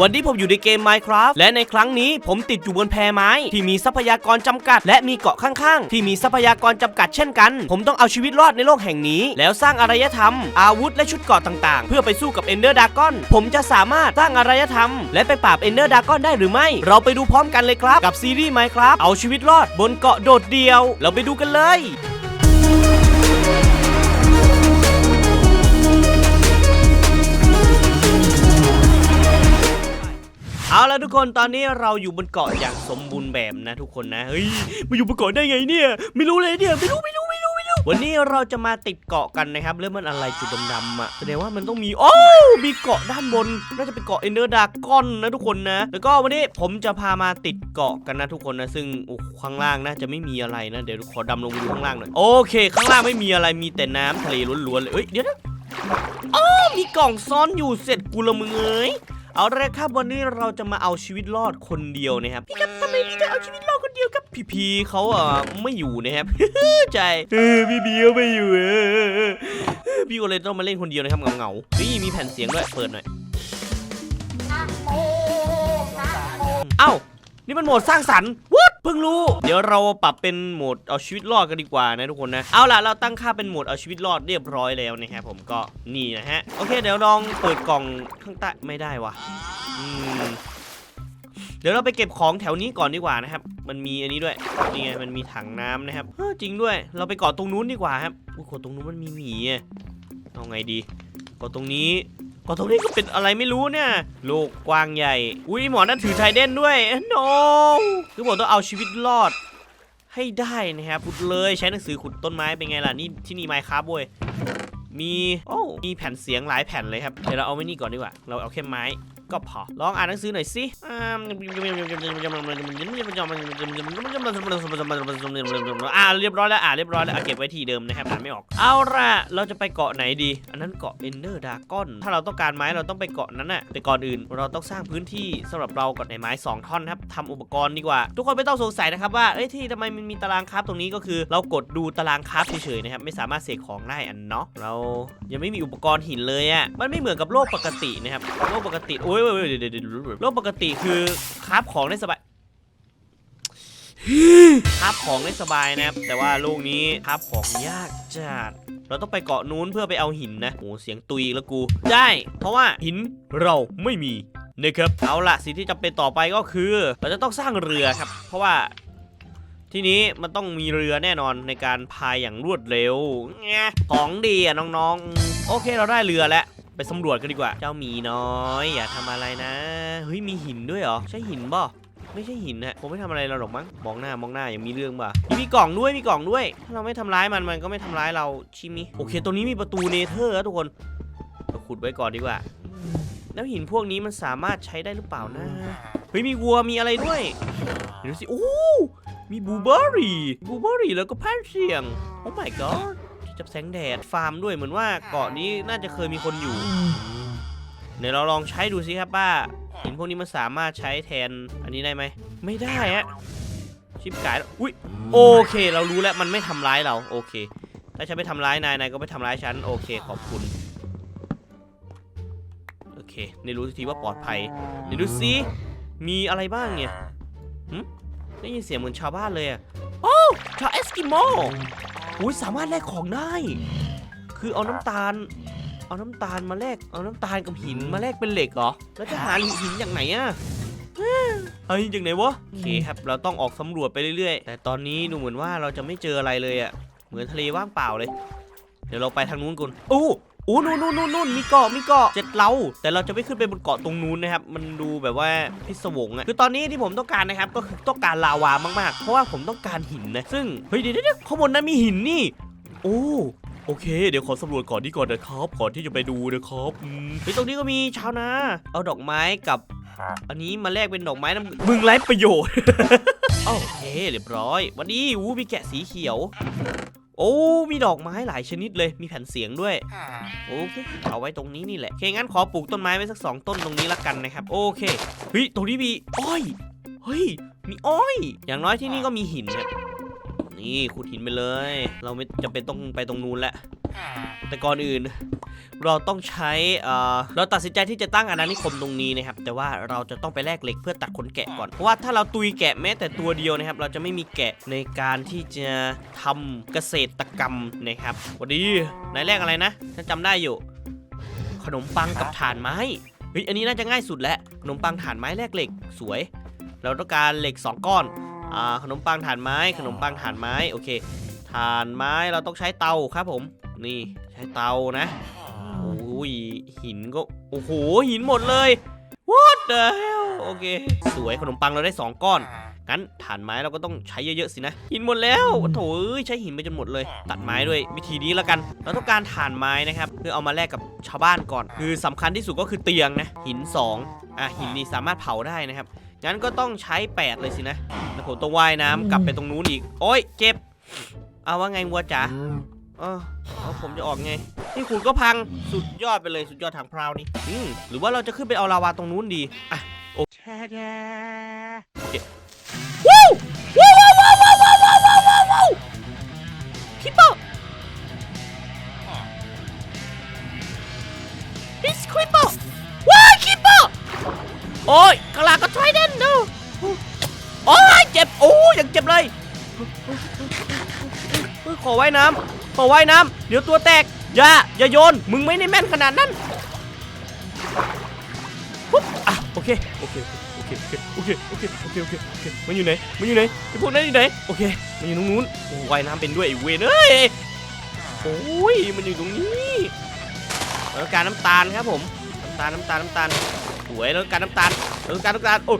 วันนี้ผมอยู่ในเกม Minecraft และในครั้งนี้ผมติดอยู่บนแพไม้ ที่มีทรัพยากรจำกัด และมีเกาะข้างๆ ที่มีทรัพยากรจำกัดเช่นกัน ผมต้องเอาชีวิตรอดในโลกแห่งนี้ แล้วสร้างอารยธรรม อาวุธและชุดเกราะต่างๆ เพื่อไปสู้กับเอนเดอร์ดากอนผมจะสามารถสร้างอารยธรรม และไปปราบเอนเดอร์ดากอนได้หรือไม่ เราไปดูพร้อมกันเลยครับกับซีรีส์ Minecraft เอาชีวิตรอดบนเกาะโดดเดี่ยว เราไปดูกันเลย เอาละทุกคนตอนนี้เราอยู่บนเกาะอย่างสมบูรณ์แบบนะทุกคนนะเฮ้ยมาอยู่บนเกาะได้ไงเนี่ย ไม่รู้เลยเนี่ยไม่รู้ไม่รู้ไม่รู้ไม่รู้วันนี้เราจะมาติดเกาะกันนะครับแล้วมันอะไรจุดดำๆอะแสดงว่ามันต้องมีโอ้มีเกาะด้านบนน่าจะเป็นเกาะเอนเดอร์ดากอนนะทุกคนนะ แล้วก็วันนี้ผมจะพามาติดเกาะกันนะทุกคนนะซึ่งโอ้ข้างล่างน่าจะไม่มีอะไรนะเดี๋ยวขอดำลงไปดูข้างล่างหน่อยโอเค ข้างล่างไม่มีอะไรมีแต่น้ำทะเลล้วนๆเลยเอ้ยเดี๋ยวนะอ๋อมีกล่องซ่อนอยู่เสร็จกูละมึงเอ้ย เอาละครับวันนี้เราจะมาเอาชีวิตรอดคนเดียวนะครับพี่ครับทำไมพี่จะเอาชีวิตรอดคนเดียวครับพี่พีเขาเอ่อไม่อยู่นะครับใจเออพี่พีเขาไม่อยู่เออพี่ก็เลยต้องมาเล่นคนเดียวนะครับเงาๆนี่มีแผ่นเสียงด้วยเปิดหน่อยเอ้านี่มันโหมดสร้างสรรค์วัด เพิ่งรู้ เดี๋ยวเราปรับเป็นโหมดเอาชีวิตรอดกันดีกว่านะทุกคนนะ เอาล่ะเราตั้งค่าเป็นโหมดเอาชีวิตรอดเรียบร้อยแล้วนะครับผมก็นี่นะฮะ โอเค เดี๋ยวลองเปิดกล่องข้างใต้ไม่ได้วะอืมเดี๋ยวเราไปเก็บของแถวนี้ก่อนดีกว่านะครับ มันมีอันนี้ด้วย นี่ไงมันมีถังน้ำนะครับเออจริงด้วย เราไปเกาะตรงนู้นดีกว่าครับอุ้ยเกาะตรงนู้นมันมีหมีเอาไงดีเกาะตรงนี้ ก็ตรงนี้ก็เป็นอะไรไม่รู้เนี่ยโลกกว้างใหญ่ อุ้ยหมอนั่นถือไทเด้นด้วยโนคือผมต้องเอาชีวิตรอด ให้ได้นะครับขุดเลยใช้หนังสือขุดต้นไม้เป็นไงล่ะนี่ที่นี่ไม้ครับเว้ยมีโอ้มีแผ่นเสียงหลายแผ่นเลยครับเดี๋ยวเราเอาไว้นี่ก่อนดีกว่า เราเอาแค่ไม้ ก็พอ ลองอ่านหนังสือหน่อยสิอ่าเรียบร้อยแล้วอ่าเรียบร้อยแล้วอะเก็บไว้ที่เดิมนะครับอ่านไม่ออก เอาล่ะเราจะไปเกาะไหนดี อันนั้นเกาะเอนเดอร์ดากอนถ้าเราต้องการไม้เราต้องไปเกาะนั้นน่ะแต่ก่อนอื่นเราต้องสร้างพื้นที่สำหรับเรากับในไม้ 2 ท่อนครับทำอุปกรณ์ดีกว่า ทุกคนไม่ต้องสงสัยนะครับว่าเอ้ยที่ทำไมมันมีตารางคราฟตรงนี้ก็คือ เรากดดูตารางคราฟเฉยๆนะครับไม่สามารถเสกของได้อันเนาะเรายังไม่มีอุปกรณ์หินเลยอะมันไม่เหมือนกับโลกปกตินะครับโลกปกติโอ้ยเว้ยเดี๋ยวเดี๋ยวเดี๋ยวโลกปกติคือคราฟของได้สบายคราฟของได้สบายนะครับแต่ว่าโลกนี้คราฟของยากจัดเราต้องไปเกาะนู้นเพื่อไปเอาหินนะโอ้เสียงตุยอีกแล้วกู ได้ เพราะว่าหินเราไม่มีนะครับเอาละสิ่งที่จำเป็นต่อไปก็คือ เราจะต้องสร้างเรือครับ เพราะว่าที่นี้มันต้องมีเรือแน่นอนในการพายอย่างรวดเร็วแงของดีอะน้องๆ โอเคเราได้เรือแล้ว ไปสำรวจกันดีกว่า เจ้าหมีน้อย อย่าทำอะไรนะ เฮ้ยมีหินด้วยเหรอ ใช่หินบ่ไม่ใช่หินนะคงไม่ทำอะไรเราหรอกมั้งมองหน้ามองหน้ายังมีเรื่องป่ะมีกล่องด้วยมีกล่องด้วย ถ้าเราไม่ทำร้ายมันมันก็ไม่ทำร้ายเราชิมิโอเคตรงนี้มีประตูเนเธอร์นะทุกคนเราขุดไว้ก่อนดีกว่า แล้วหินพวกนี้มันสามารถใช้ได้หรือเปล่านะเฮ้ยมีวัวมีอะไรด้วยเดี๋ยวดูสิโอ้มีบูเบอร์รี่บูเบอร์รี่แล้วก็แพนเชียงโอ้ my god ที่จับแสงแดดฟาร์มด้วยเหมือนว่าเกาะนี้น่าจะเคยมีคนอยู่เดี๋ยวเราลองใช้ดูสิครับป้าหินพวกนี้มันสามารถใช้แทนอันนี้ได้ไหมไม่ได้ฮะชิบกายแล้วอุ้ยโอเค เรารู้แล้วมันไม่ทำร้ายเราโอเค ถ้าฉันไม่ทำร้ายนายนายก็ไม่ทำร้ายฉันโอเคขอบคุณโอเคได้รู้ทีว่าปลอดภัยเดี๋ยวดูสิมีอะไรบ้างเนี่ยหึได้ยินเสียงเหมือนชาวบ้านเลยอะโอ้ชาวเอสกิโม อุ้ยสามารถแลกของได้ คือเอาน้ำตาล เอาน้ำตาลมาแลก เอาน้ำตาลกับหินมาแลกเป็นเหล็กเหรอ แล้วจะหาหินจากไหนอะเอาหินจากไหนวะ โอเคครับ เราต้องออกสำรวจไปเรื่อยๆ แต่ตอนนี้ดูเหมือนว่าเราจะไม่เจออะไรเลยอะเหมือนทะเลว่างเปล่าเลย เดี๋ยวเราไปทางนู้นก่อนโอ้โอ้นู่นนู่นนู่นนู่นมีเกาะมีเกาะเจ็ดเราแต่เราจะไม่ขึ้นไปบนเกาะตรงนู้นนะครับ มันดูแบบว่าพิศวงอะคือตอนนี้ที่ผมต้องการนะครับก็คือต้องการลาวามากๆ เพราะว่าผมต้องการหินนะซึ่งเฮ้ยเดี๋ยวเดี๋ยวข้างบนนั้นมีหินนี่ โอ้โอเค เดี๋ยวขอสำรวจก่อนดีก่อนนะครับก่อนที่จะไปดูนะครับอืมเฮ้ยตรงนี้ก็มีชาวนาเอาดอกไม้กับ อันนี้มาแลกเป็นดอกไม้น้ำมึงไร้ประโยชน์โอเคเรียบร้อย วันนี้อู้มีแกะสีเขียว โอ้มีดอกไม้หลายชนิดเลยมีแผ่นเสียงด้วยโอเคเอาไว้ตรงนี้นี่แหละโอเคงั้นขอปลูกต้นไม้ไว้สักสองต้นตรงนี้ละกันนะครับโอเคเฮ้ยตรงนี้มีอ้อยเฮ้ยมีอ้อย อย่างน้อยที่นี่ก็มีหินครับนี่ขุดหินไปเลย เราไม่จำเป็นต้องไปตรงนู้นแล้ว แต่ก่อนอื่น เราต้องใช้เเราตัดสินใจที่จะตั้งอาณานิคมตรงนี้นะครับ แต่ว่าเราจะต้องไปแลกเหล็กเพื่อตัดขนแกะก่อน เพราะว่าถ้าเราตุยแกะแม้แต่ตัวเดียวนะครับ เราจะไม่มีแกะในการที่จะทำเกษตรกรรมนะครับสวัสดีนายแรกอะไรนะฉันจำได้อยู่ ขนมปังกับถ่านไม้เฮ้ยอันนี้น่าจะง่ายสุดแล้วขนมปังถ่านไม้แลกเหล็กสวย เราต้องการเหล็ก 2 ก้อนอขนมปังถ่านไม้ ขนมปังถ่านไม้ โอเค ถ่านไม้เราต้องใช้เตาครับผม นี่ใช้เตานะโอ้ยหินก็โอ้โหหินหมดเลย what the hell โอเค สวยขนมปังเราได้ 2 ก้อนงั้นถ่านไม้เราก็ต้องใช้เยอะๆสินะ หินหมดแล้วโถเอ้ยใช้หินไปจนหมดเลย ตัดไม้ด้วยวิธีนี้แล้วกัน เราต้องการถ่านไม้นะครับ เพื่อเอามาแลกกับชาวบ้านก่อน คือสำคัญที่สุดก็คือเตียงนะ หิน 2 อะหินนี่สามารถเผาได้นะครับ งั้นก็ต้องใช้ 8 เลยสินะแล้วผมต้องว่ายน้ำกลับไปตรงนู้นอีก โอ๊ยเจ็บ เอาว่าไงวัวจ๋าเออเอาผมจะออกไงนี่คุณก็พังสุดยอดไปเลยสุดยอดทางพราวนี่อืมหรือว่าเราจะขึ้นไปเอาลาวาตรงนู้นดีอะโอเคโอเคว้าวว้าวว้าวว้าวว้าวว้าวว้าวว้าวว้าวคิปเปอร์ฮิสคิปเปอร์ว้าวคิปเปอร์โอ้ยกลางก็ทรเดนดูโอ้ยเจ็บโอ้ยยังเจ็บเลย เฮ้ยขอว่ายน้ำขอว่ายน้ำเดี๋ยวตัวแตก อย่า อย่าโยน มึงไม่ได้แม่นขนาดนั้นปุ๊บอะโอเค โอเค โอเค โอเค โอเค โอเค โอเค โอเค มันอยู่ไหน มันอยู่ไหนไอพวกนั้นอยู่ไหน โอเค มันอยู่ตรงนู้นโอ้ว่ายน้ำเป็นด้วยไอเวนเอ้ย โอ้ย มันอยู่ตรงนี้แล้วการน้ำตาลครับผม น้ำตาล น้ำตาล น้ำตาล สวยแล้วการน้ำตาลแล้วการน้ำตาล โอ้ย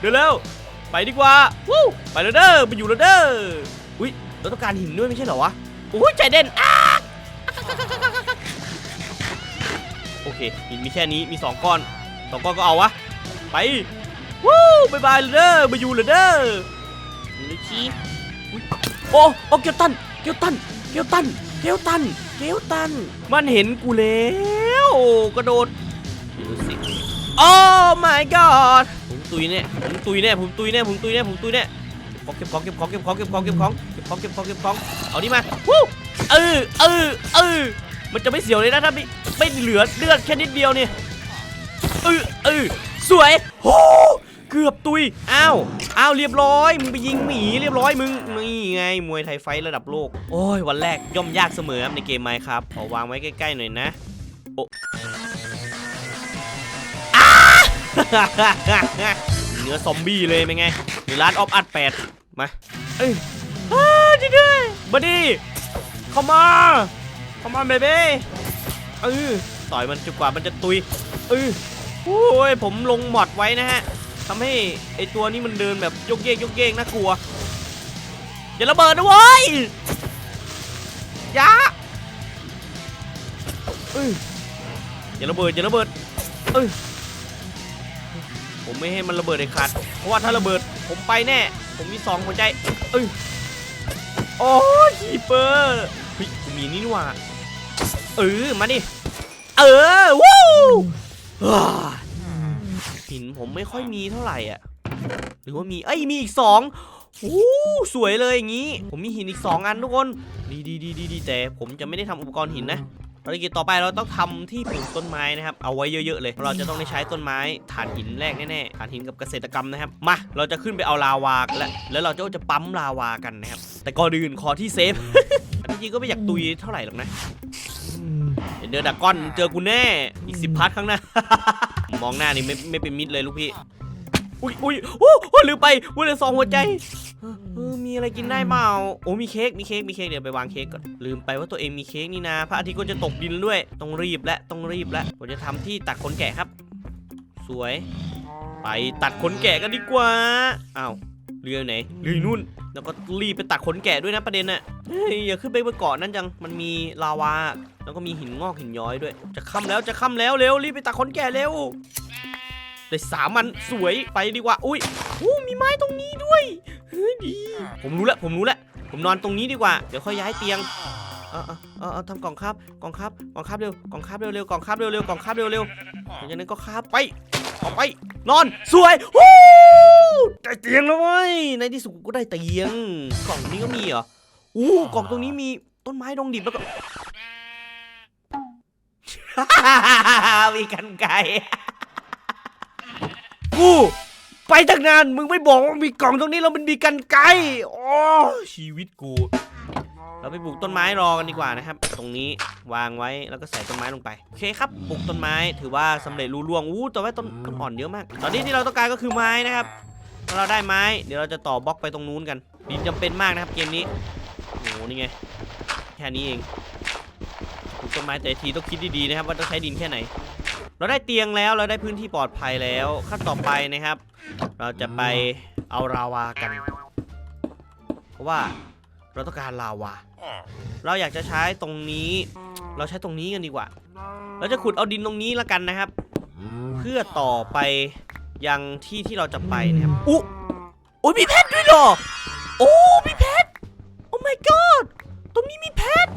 เดี๋ยวเร็ว ไปดีกว่าวู้ไปแล้วเด้อไปอยู่แล้วเด้ออุ้ยเราต้องการหินด้วยไม่ใช่เหรอวะโอ้ยใจเด่นอ้าโอเคหินมีแค่นี้มีสองก้อนสองก้อนก็เอาวะไปวู้บายบายเลยเด้อมาอยู่เลยเด้อนี่ชี้อุ๊ยโอ้โอ้เกียวตันเกียวตันเกียวตันเกียวตันเกียวตัน มันเห็นกูแล้วกระโดดดูสิโอ้ my god ตุยแน่ผมตุยแน่ผมตุยแน่ผมตุยแน่ผมตุยแน่ของเก็บของเก็บของเก็บของเก็บของเก็บของเก็บของเก็บของเก็บของเอานี่มาวู้เออเออเออมันจะไม่เสียวเลยนะถ้าไม่ไม่เหลือเลือดแค่นิดเดียวเนี่ยเออเออสวยโอ้เกือบตุยอ้าวอ้าวเรียบร้อยมึงไปยิงหมีเรียบร้อยมึงนี่ไงมวยไทยไฟระดับโลกโอ้ยวันแรกย่อมยากเสมอในเกมไมค์ครับเอวางไว้ใกล้ๆหน่อยนะโอ้ เนื้อซอมบี้เลยเป็นไงร้านออฟอัดแปดมา เอ้ยอ้ยด้วยบัดดี้เข้ามาเข้ามาเบเบ้เออต่อยมันจนกว่ามันจะตุยเออโอ้ยผมลงหมอดไว้นะฮะทำให้ไอตัวนี้มันเดินแบบยกเยกยกเยกน่ากลัวอย่าระเบิดนะเว้ยอย่าอออย่าระเบิดอย่าระเบิดเออ ผมไม่ให้มันระเบิดเลยขาดเพราะว่าถ้าระเบิดผมไปแน่ ผมมีสองหัวใจเอ้ยโอ้คีเปอร์เฮ้ยกูมีนี่นี่หว่าเออมาดิเออวู้ว้าหินผมไม่ค่อยมีเท่าไหร่อะหรือว่ามีเอ้ยมีอีกสองโอ้สวยเลยอย่างนี้ ผมมีหินอีกสองอันทุกคน ดีดีดีดีดีแต่ผมจะไม่ได้ทำอุปกรณ์หินนะ ภารกิจต่อไปเราต้องทำที่ปลูกต้นไม้นะครับ เอาไว้เยอะๆเลย เราจะต้องได้ใช้ต้นไม้ถ่านหินแรกแน่ๆถ่านหินกับเกษตรกรรมนะครับ มา เราจะขึ้นไปเอาลาวากแล้วแล้วเราจะจะปั๊มลาวากันนะครับ แต่ก่อนอื่นขอที่เซฟอันที่จริงก็ไม่อยากตุยเท่าไหร่หรอกนะเดี๋ยวเดินดักก้อนเจอกูแน่อีกสิบพาร์ทข้างหน้า มองหน้านี่ไม่ไม่เป็นมิตรเลยลูกพี่ อุ้ยอุ้ยโอ้โหลืมไปว่าเลือสองหัวใจ เออมีอะไรกินได้เปล่าโอ้มีเค้กมีเค้กมีเค้กเดี๋ยวไปวางเค้กก่อนลืมไปว่าตัวเองมีเค้กนี่นะพระอาทิตย์ก็จะตกดินด้วยต้องรีบและต้องรีบและผมจะทำที่ตัดขนแกะครับ สวย ไปตัดขนแกะกันดีกว่าอ้าวเรือไหนเรือนู่นแล้วก็รีบไปตัดขนแกะด้วยนะประเด็นน่ะเฮ้ยอย่าขึ้นไปบนเกาะนั่นจังมันมีลาวา แล้วก็มีหินงอกหินย้อยด้วย จะค่ำแล้วจะค่ำแล้วเร็วรีบไปตัดขนแกะเร็ว ได้สามมันสวยไปดีกว่า อุ้ยโอ้มีไม้ตรงนี้ด้วยเฮ้ยดี ผมรู้แล้วผมรู้แล้วผมนอนตรงนี้ดีกว่า เดี๋ยวค่อยย้ายเตียงเออเออเออเอทำกล่องคาบกล่องคาบกล่องคาบเร็วกล่องคาบเร็วเร็วกล่องคาบเร็วเร็วกล่องคาบเร็วเร็วหลังจากนั้นก็คาบไปออกไป นอนสวยวู้ได้เตียงแล้วเว้ยในที่สุดก็ได้เตียง กล่องนี้ก็มีเหรออู้กล่องตรงนี้มีต้นไม้ดงดิบแล้วก็มีกันไกร กู ไปตั้งนานมึงไม่บอกว่ามีกล่องตรงนี้แล้วมันมีกันไกรโอ้ชีวิตกู เราไปปลูกต้นไม้รอกันดีกว่านะครับ ตรงนี้วางไว้แล้วก็ใส่ต้นไม้ลงไปโอเคครับปลูกต้นไม้ถือว่าสำเร็จรูล่วงอู้แต่ว่าต้นต้นอ่อนเยอะมาก ตอนนี้ที่เราต้องการก็คือไม้นะครับถ้าเราได้ไม้ เดี๋ยวเราจะต่อบล็อกไปตรงนู้นกันดินจำเป็นมากนะครับเกมนี้โอ้โหนี่ไงแค่นี้เองปลูกต้นไม้แต่ทีต้องคิดดีๆนะครับว่าต้องใช้ดินแค่ไหน เราได้เตียงแล้วเราได้พื้นที่ปลอดภัยแล้ว ขั้นต่อไปนะครับ เราจะไปเอาราวากัน เพราะว่าเราต้องการลาวา เราอยากจะใช้ตรงนี้ เราใช้ตรงนี้กันดีกว่า เราจะขุดเอาดินตรงนี้ละกันนะครับ เพื่อต่อไปยังที่ที่เราจะไปนะครับอุ๊โอ้ยมีเพชรด้วยเหรอ โอ้มีเพชรโอ้ my god ตรงนี้มีเพชร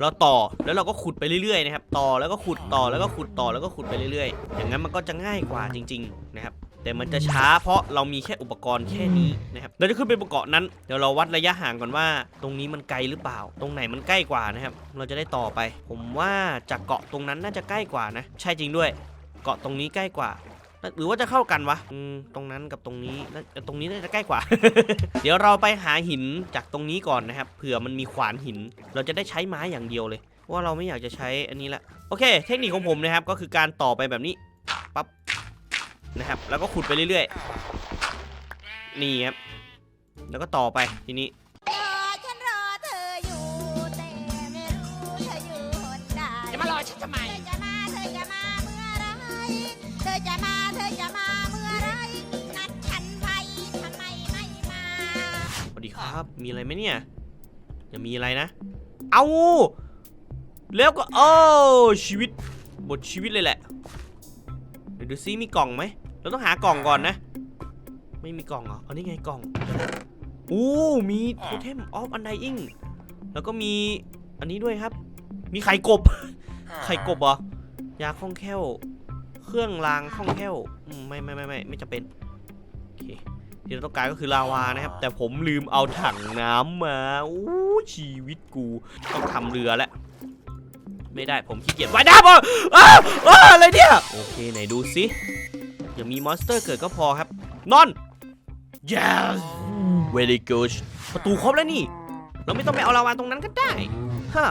เราต่อแล้วเราก็ขุดไปเรื่อยๆนะครับต่อแล้วก็ขุดต่อแล้วก็ขุดต่อแล้วก็ขุดไปเรื่อยๆ อย่างนั้นมันก็จะง่ายกว่าจริง ๆ นะครับ แต่มันจะช้าเพราะเรามีแค่อุปกรณ์แค่นี้นะครับเราจะขึ้นไปบนเกาะนั้นเดี๋ยวเราวัดระยะห่างก่อนว่า ตรงนี้มันไกลหรือเปล่า ตรงไหนมันใกล้กว่านะครับ เราจะได้ต่อไป ผมว่าจากเกาะตรงนั้นน่าจะใกล้กว่านะ ใช่จริงด้วย เกาะตรงนี้ใกล้กว่า หรือว่าจะเข้ากันวะอืมตรงนั้นกับตรงนี้น่าตรงนี้น่าจะใกล้กว่า เดี๋ยวเราไปหาหินจากตรงนี้ก่อนนะครับเผื่อมันมีขวานหิน เราจะได้ใช้ไม้อย่างเดียวเลยว่าเราไม่อยากจะใช้อันนี้ละโอเค เทคนิคของผมนะครับก็คือการต่อไปแบบนี้ปั๊บนะครับ แล้วก็ขุดไปเรื่อยๆนี่ครับแล้วก็ต่อไปทีนี้ มีอะไรไหมเนี่ยจะมีอะไรนะ เอาแล้วก็โอ้ชีวิตบทชีวิตเลยแหละ เดี๋ยวดูซิมีกล่องไหม เราต้องหากล่องก่อนนะ ไม่มีกล่องเหรอเอานี่ไงกล่องอู้มีโทเทมออฟอันไดอิงแล้วก็มีอันนี้ด้วยครับ มีไข่กบ ไข่กบเหรอยาคล่องแคล่ว เครื่องรางคล่องแคล่วอืมไม่ไม่ไม่ไม่ไม่จำเป็นโอเค ที่เราต้องการก็คือลาวานะครับ แต่ผมลืมเอาถังน้ำมาอู้ชีวิตกูต้องทำเรือแล้วไม่ได้ผมขี้เกียจว่ายน้ำอะอ้าอ้าวอะไรเนี่ย โอเคไหนดูสิอย่ามีมอนสเตอร์เกิดก็พอครับ นอน yes very good ประตูครบแล้วนี่ เราไม่ต้องไปเอาลาวาตรงนั้นก็ได้ฮะ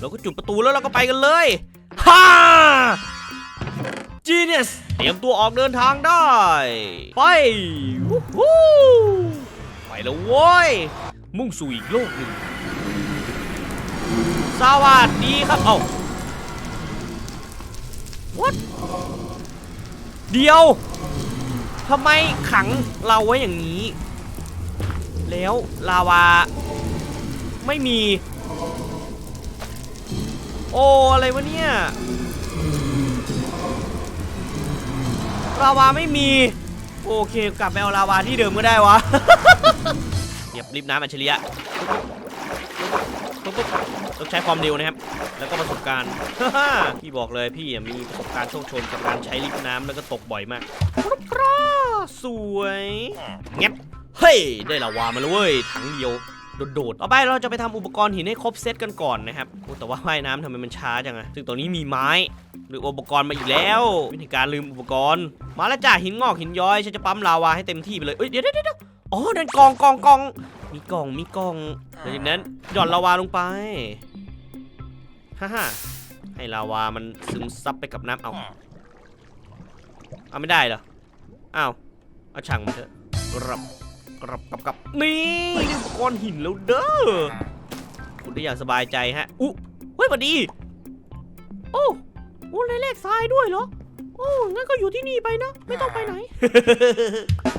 เราก็จุดประตูแล้วเราก็ไปกันเลยฮ่า genius เตรียมตัวออกเดินทางได้ ไปวู้ฮู้ไปแล้วโว้ย มุ่งสู่อีกโลกหนึ่ง สวัสดีครับ เอ้า what เดียวทำไมขังเราไว้อย่างนี้ แล้วลาวา ไม่มี โอ้ อะไรวะเนี่ย ลาวาไม่มี โอเค กลับไปเอาลาวาที่เดิมก็ได้วะเดี๋ยวรีบน้ำอัจฉริยะต้องใช้ความเร็วนะครับ แล้วก็ประสบการณ์ พี่บอกเลยพี่มีประสบการณ์โชคชนกับการใช้ลิฟน้ำแล้วก็ตกบ่อยมากปราสวยเงียบเฮ้ย ได้ลาวามาแล้วเว้ยถังเดียว โดดๆต่อไปเราจะไปทำอุปกรณ์หินให้ครบเซตกันก่อนนะครับโอ้แต่ว่าว่ายน้ำทำไมมันช้าจังอะซึ่งตอนนี้มีไม้ หรืออุปกรณ์มาอีกแล้ว วิธีการลืมอุปกรณ์ มาแล้วจ้าหินงอกหินย้อยฉันจะปั๊มลาวาให้เต็มที่ไปเลยเอ้ยเดี๋ยวเดี๋ยวเดี๋ยวอ๋อนั่นกล่องกล่องกล่องมีกล่องมีกล่องหลังจากนั้นหย่อนลาวาลงไปฮ่าฮ่าให้ลาวามันซึมซับไปกับน้ำเอาเอาไม่ได้เหรออ้าวเอาช่างมันเถอะกรับ กรับกับกับนี่อุปกรณ์หินแล้วเด้อคุณได้อย่างสบายใจฮะอุ๊เฮ้ยสวัสดี โอ้โอ้เลขทรายด้วยเหรอโอ้งั้นก็อยู่ที่นี่ไปนะ ไม่ต้องไปไหน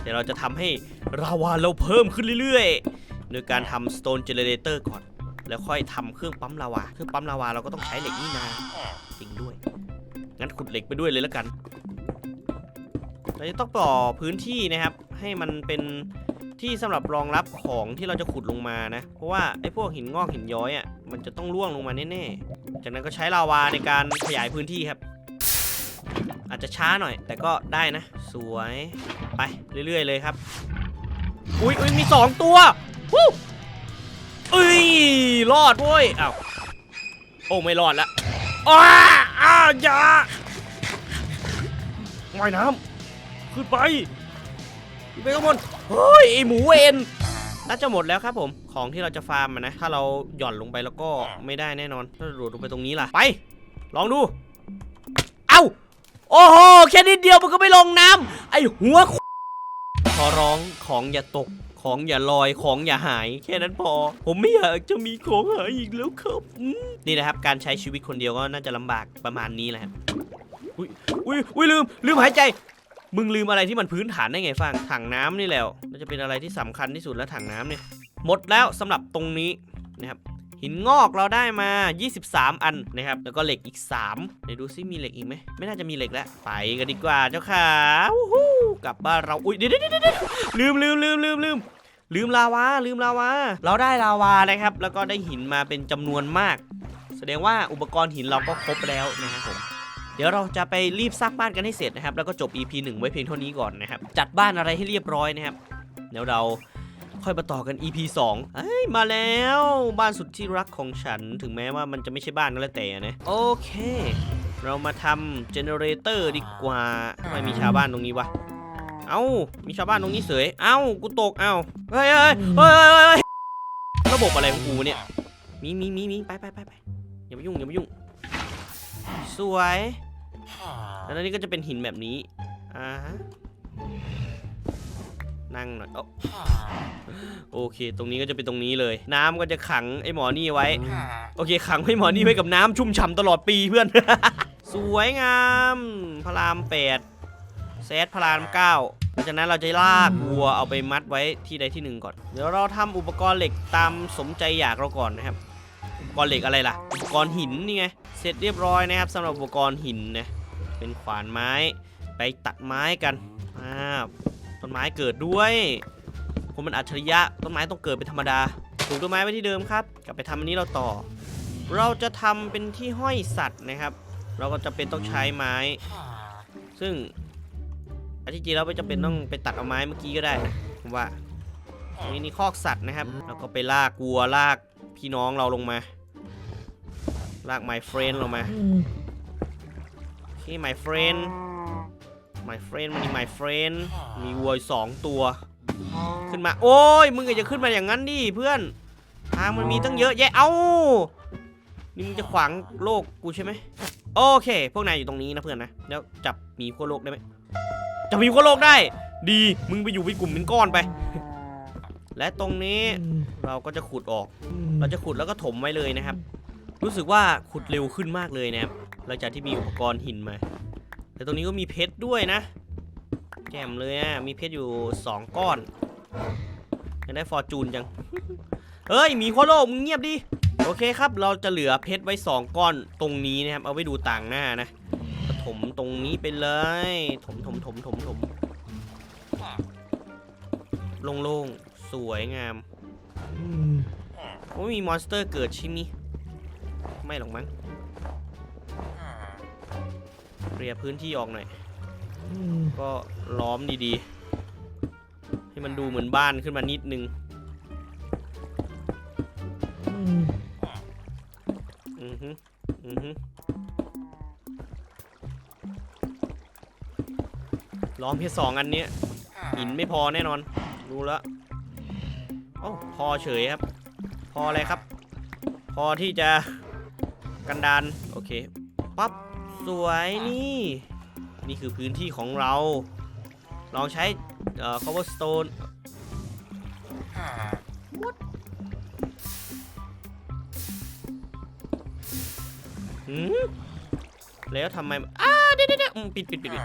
เดี๋ยวเราจะทำให้ราวาเราเพิ่มขึ้นเรื่อยๆ โดยการทำ stone generator ก่อน แล้วค่อยทำเครื่องปั๊มลาวา เครื่องปั๊มลาวาเราก็ต้องใช้เหล็กนี่นาจริงด้วย งั้นขุดเหล็กไปด้วยเลยแล้วกัน เราจะต้องต่อพื้นที่นะครับ ให้มันเป็นที่สำหรับรองรับของที่เราจะขุดลงมานะ เพราะว่าไอ้พวกหินงอกหินย้อยอะมันจะต้องร่วงลงมาแน่ๆ จากนั้นก็ใช้ลาวาในการขยายพื้นที่ครับ อาจจะช้าหน่อย แต่ก็ได้นะ สวยไปเรื่อยๆเลยครับ อุ้ยอุ้ยมีสองตัววู้เอ้ยรอดเว้ยอ้าวโอ้ไม่รอดละอ้าอ้าอย่าว่ายน้ำขึ้นไป ไปข้างบนเฮ้ยไอหมูเวนน่าจะหมดแล้วครับผมของที่เราจะฟาร์มนะถ้าเราหย่อนลงไปแล้วก็ไม่ได้แน่นอนถ้าเราโดลงไปตรงนี้ล่ะไป ลองดู เอ้าโอ้โหแค่นิดเดียวมันก็ไม่ลงน้ำไอหัวขอร้องของอย่าตกของอย่าลอยของอย่าหาย แค่นั้นพอ ผมไม่อยากจะมีของหายอีกแล้วครับนี่นะครับ การใช้ชีวิตคนเดียวก็น่าจะลำบากประมาณนี้แหละครับอุ้ยอุ้ยอุ้ยลืมลืมหายใจ มึงลืมอะไรที่มันพื้นฐานได้ไงฟังถังน้ำนี่แหละน่าจะเป็นอะไรที่สำคัญที่สุดแล้วถังน้ำเนี่ยหมดแล้วสำหรับตรงนี้นะครับหินงอกเราได้มา 23 อันนะครับ แล้วก็เหล็กอีก3เดี๋ยวดูซิมีเหล็กอีกไหม ไม่น่าจะมีเหล็กแล้ว ไปกันดีกว่าเจ้าขาวู้ฮู้กลับบ้านเรา อุ้ยเดี๋ยวเดี๋ยวเดี๋ยวเดี๋ยวลืมลืมลืมลืมลืมลืมลาวา ลืมลาวา เราได้ลาวานะครับ แล้วก็ได้หินมาเป็นจำนวนมาก แสดงว่าอุปกรณ์หินเราก็ครบแล้วนะครับผม เดี๋ยวเราจะไปรีบสร้างบ้านกันให้เสร็จนะครับ แล้วก็จบ EP 1 ไว้เพียงเท่านี้ก่อนนะครับ จัดบ้านอะไรให้เรียบร้อยนะครับ เดี๋ยวเราค่อยมาต่อกัน EP 2เอ้ย มาแล้วบ้านสุดที่รักของฉัน ถึงแม้ว่ามันจะไม่ใช่บ้านก็แล้วแต่นะ โอเค เรามาทำเจเนเรเตอร์ดีกว่าทำไมมีชาวบ้านตรงนี้วะ เอ้า มีชาวบ้านตรงนี้เสย เอ้า กูตก เอ้า เฮ้ยเฮ้ยเฮ้ยเฮ้ยเฮ้ยระบบอะไรของกูเนี่ย มีมีมีมีไปไปไปไปอย่ามายุ่งอย่ามายุ่ง สวย แล้วอันนี้ก็จะเป็นหินแบบนี้อ่าฮะนั่งหน่อยเอ้าโอเค ตรงนี้ก็จะเป็นตรงนี้เลย น้ำก็จะขังไอ้หมอนี่ไว้ โอเค ขังไอ้หมอนี่ไว้กับน้ำชุ่มฉ่ำตลอดปีเพื่อน สวยงามพระรามแปดเซตพระรามเก้าหลังจากนั้นเราจะลากวัวเอาไปมัดไว้ที่ใดที่หนึ่งก่อน เดี๋ยวเราทำอุปกรณ์เหล็กตามสมใจอยากเราก่อนนะครับ อุปกรณ์เหล็กอะไรล่ะ อุปกรณ์หินนี่ไง เสร็จเรียบร้อยนะครับสำหรับอุปกรณ์หินนะ เป็นขวานไม้ ไปตัดไม้กันอ่าต้นไม้เกิดด้วยผมมันอัจฉริยะต้นไม้ต้องเกิดเป็นธรรมดาปลูกต้นไม้ไว้ที่เดิมครับ กลับไปทำอันนี้เราต่อ เราจะทำเป็นที่ห้อยสัตว์นะครับ เราก็จะเป็นต้องใช้ไม้ ซึ่งอันที่จริงเราไม่จำเป็นต้องไปตัดเอาไม้เมื่อกี้ก็ได้นะผมว่าอันนี้นี่คอกสัตว์นะครับ แล้วก็ไปลากวัวลากพี่น้องเราลงมา ลาก my friend ลงมา โอเค my friend my friend มันนี่ my friend มีวัวสองตัว ขึ้นมา โอ้ย มึงก็จะขึ้นมาอย่างนั้นดิเพื่อน ทางมันมีตั้งเยอะแยะ เอ้า นี่มึงจะขวางโลกกูใช่ไหม โอเค พวกนายอยู่ตรงนี้นะเพื่อนนะ แล้วจับหมีขั้วโลกได้ไหมจับหมีขั้วโลกได้ ดี มึงไปอยู่เป็นกลุ่มเป็นก้อนไป และตรงนี้เราก็จะขุดออก เราจะขุดแล้วก็ถมไว้เลยนะครับ รู้สึกว่าขุดเร็วขึ้นมากเลยนะครับหลังจากที่มีอุปกรณ์หินมา แต่ตรงนี้ก็มีเพชรด้วยนะ แจ่มเลยอะ มีเพชรอยู่ 2 ก้อนยังได้ฟอร์จูนจังเฮ้ย มีโคโลมึงเงียบดิ โอเคครับ เราจะเหลือเพชรไว้ 2 ก้อนตรงนี้นะครับ เอาไว้ดูต่างหน้านะถมตรงนี้ไปเลย ถมถมถมถมถมโล่งๆ สวยงามโอ้มีมอนสเตอร์เกิดใช่ไหม ไม่หรอกมั้งเคลียร์พื้นที่ออกหน่อย ก็ล้อมดีๆ ให้มันดูเหมือนบ้านขึ้นมานิดนึงอือฮึอือฮึล้อมแค่สองอันเนี้ยหินไม่พอแน่นอน รู้แล้วโอ้าพอเฉยครับ พออะไรครับ พอที่จะ กันดานโอเคปั๊บสวยนี่ นี่คือพื้นที่ของเรา ลองใช้เอ่อ cobblestone หืมแล้วทำไมอ้าเดี๋ยวเดี๋ยวเดี๋ยวอืมปิดปิดปิดปิด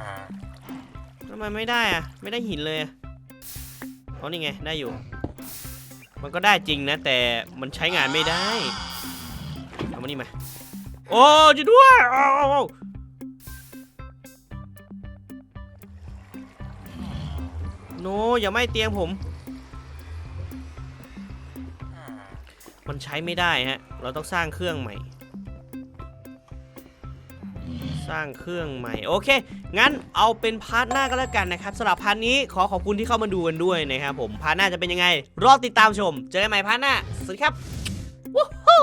ทำไมไม่ได้อะไม่ได้หินเลยอะอ๋อนี่ไงได้อยู่ มันก็ได้จริงนะ แต่มันใช้งานไม่ได้ เอามานี่มา โอ้จะด้วยเอาเอาเอาโนอย่าไม่เตียงผม มันใช้ไม่ได้ฮะ เราต้องสร้างเครื่องใหม่ สร้างเครื่องใหม่ โอเค งั้นเอาเป็นพาร์ทหน้าก็แล้วกันนะครับสำหรับพาร์ทนี้ขอขอบคุณที่เข้ามาดูกันด้วยนะครับผม พาร์ทหน้าจะเป็นยังไง รอติดตามชม เจอกันใหม่พาร์ทหน้า สวัสดีครับ วู้ฮู้